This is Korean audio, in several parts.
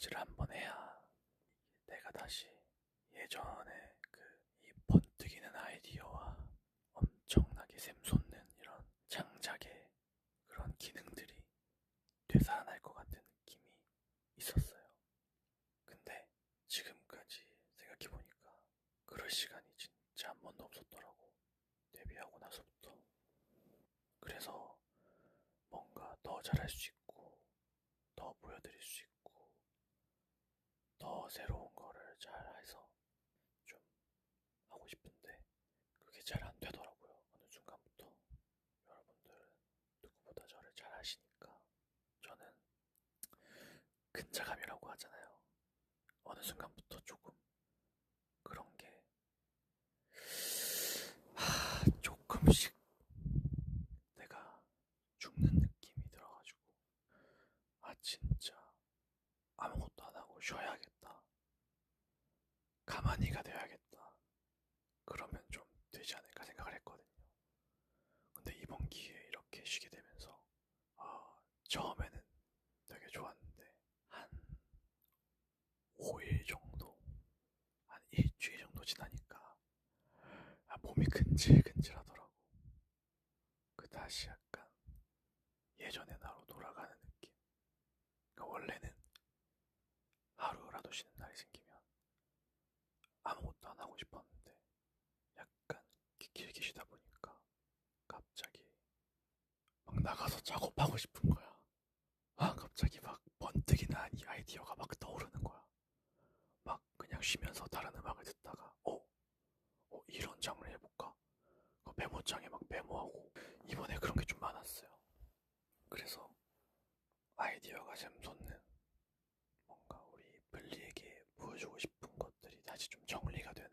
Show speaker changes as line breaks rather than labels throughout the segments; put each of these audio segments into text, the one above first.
시리즈를 한번 해야 내가 다시 예전에 그이 번뜩이는 아이디어와 엄청나게 샘솟는 이런 창작의 그런 기능들이 되살아날 것 같은 느낌이 있었어요. 근데 지금까지 생각해보니까 그럴 시간이 진짜 한 번도 없었더라고. 데뷔하고 나서부터. 그래서 뭔가 더 잘할 수 있고, 더 보여드릴 수 있고, 더 새로운 거를 잘 해서 좀 하고 싶은데, 그게 잘 안 되더라고요. 어느 순간부터. 여러분들은 누구보다 저를 잘 아시니까, 저는 근자감이라고 하잖아요. 어느 순간부터 조금 그런 게 하, 조금씩 내가 죽는 느낌이 들어가지고 아 진짜 아무것도 안 하고 쉬어야겠다. 가만히가 돼야겠다. 그러면 좀 되지 않을까 생각을 했거든요. 근데 이번 기회에 이렇게 쉬게 되면서 아 처음에는 되게 좋았는데 한 5일 정도, 한 일주일 정도 지나니까 아, 몸이 근질근질 하더라고. 그 다시 약간 예전의 나로 돌아가는 느낌. 그러니까 원래는 하루라도 쉬는 날이 하고 싶었는데 약간 길게 쉬다 보니까 갑자기 막 나가서 작업하고 싶은 거야. 아, 갑자기 막 번뜩이나 이 아이디어가 막 떠오르는 거야. 막 그냥 쉬면서 다른 음악을 듣다가, 어, 어 이런 장르 해볼까? 그 메모장에 막 메모하고, 이번에 그런 게 좀 많았어요. 그래서 아이디어가 샘솟는 뭔가 우리 블리에게 보여주고 싶은 것들이 다시 좀 정리가 되는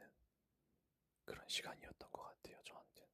그런 시간이었던 것 같아요, 저한테는.